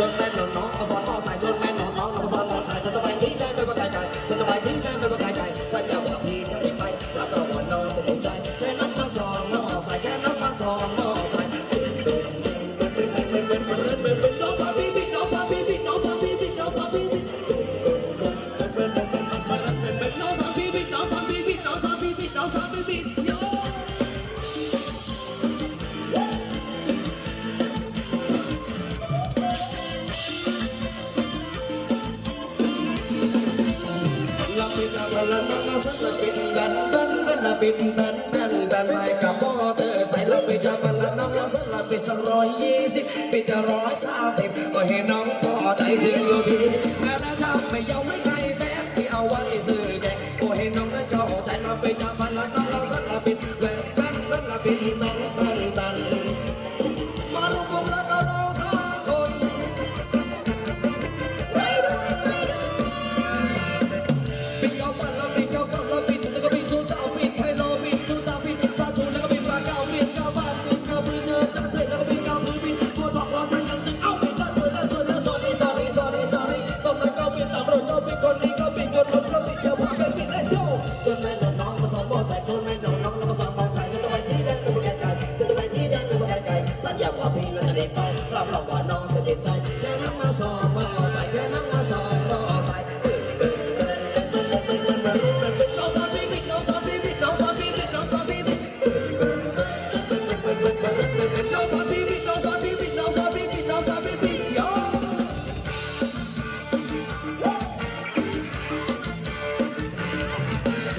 ชนแม่นน้องเอาสอนมอสายชนแม่นน้องน้องเอาสอนมอสายจะไปที่ได้ไม่ประกลไกลจะไปที่ได้ไม่ประ ลับปิดลับลับลับลับสักลับปิดดันดันดันลับปิดดันดันดันไปกับมอเธอร์ใส่ลับไปจับมันลับน้ำลับสักลับปิดสักร้อยยี่สิบปิดจะร้อยสามสิบก็เห็นน้องพอใจเดียวพี่แม้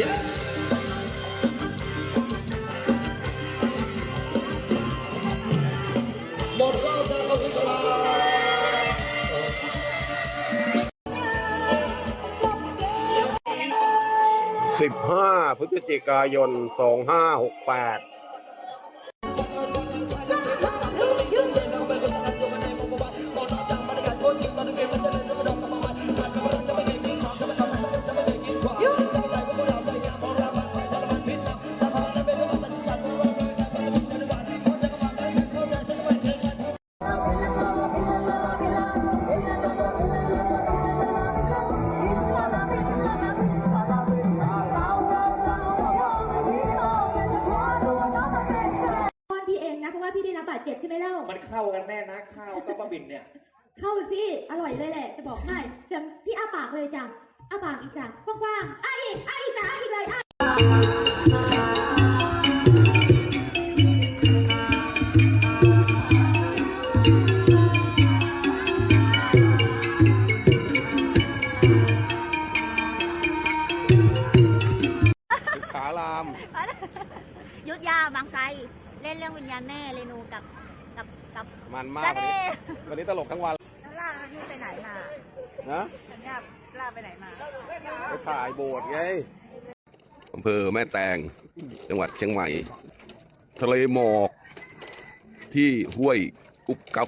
เย้หมดรอบแล้วขอบคุณครับ15 พฤศจิกายน 2568 เองนะเพราะว่าพี่ได้รับบาดเจ็บใช่ไหมเล่า มันเข้ากันแม่นะข้าวกับปลาบินเนี่ย เข้าสิ อร่อยเลยแหละ จะบอกให้เดี๋ยวพี่อ้าปากเลยจ้ะอ้าปากอีกจ้ะกว้างๆอ้าอีกอ้าอีกจ้ะอ้าอีกเลยอ้าขาราม ยุทธยาบางไทร เล่นเรื่องวิญญาณแม่เรนูกับกับกับมันมากจ้าวันเด้นี้วันนี้ตลกทั้งวันแล้วล่านี่ไปไหนมานะสัญญาล่าไปไหนมาไปถ่ายโบสถ์ไงอำเภอแม่แตงจังหวัดเชียงใหม่ ทะเลหมอกที่ห้วยกุ๊บกับ